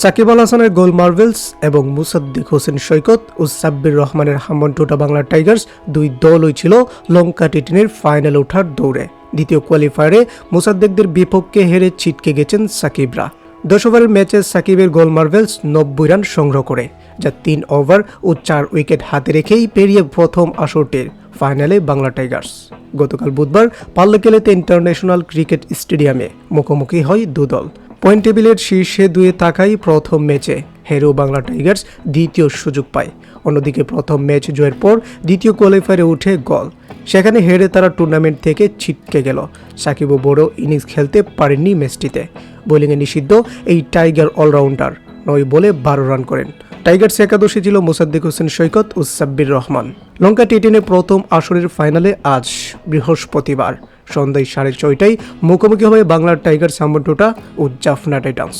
সাকিব আল হাসানের গোল মার্ভেলস এবং মুসাদ্দিক হোসেন সৈকত ও সাব্বির রহমানের হামন টোটা বাংলা টাইগার্স দুই দলই ছিল লঙ্কা টিটিনের ফাইনালে ওঠার দৌড়ে। দ্বিতীয় কোয়ালিফায়ারে মুসাদ্দিকদের বিপক্ষে হেরে ছিটকে গেছেন সাকিবরা। দশ ওভারের ম্যাচে সাকিবের গোল মার্ভেলস নব্বই রান সংগ্রহ করে, যা তিন ওভার ও চার উইকেট হাতে রেখেই পেরিয়ে প্রথম আসরটির ফাইনালে বাংলা টাইগার্স। গতকাল বুধবার পাল্লাকেলেতে ইন্টারন্যাশনাল ক্রিকেট স্টেডিয়ামে মুখোমুখি হয় দুদল। পয়েন্ট টেবিলের শীর্ষে দুয়ে তাকাই প্রথম ম্যাচে। হেরো বাংলা টাইগার্স দ্বিতীয় সুযোগ পায়। অন্যদিকে প্রথম ম্যাচ জয়ের পর দ্বিতীয় কোয়ালিফায়ারে উঠে গল। সেখানে হেরে তারা টুর্নামেন্ট থেকে ছিটকে গেল। সাকিবও বড় ইনিংস খেলতে পারেননি ম্যাচটিতে। বোলিংয়ে নিষিদ্ধ এই টাইগার অলরাউন্ডার। নয় বলে বারো রান করেন। টাইগার্স একাদশে ছিল মোসাদ্দিক হোসেন, সৈকত ও সাব্বির রহমান। লঙ্কা টি টেনে প্রথম আসরের ফাইনালে আজ বৃহস্পতিবার। সন্ধ্যায় সাড়ে ছয়টায়। মুখোমুখি হবে বাংলার টাইগার সাম্বন্টোটা ও জাফনা টাইটান্স।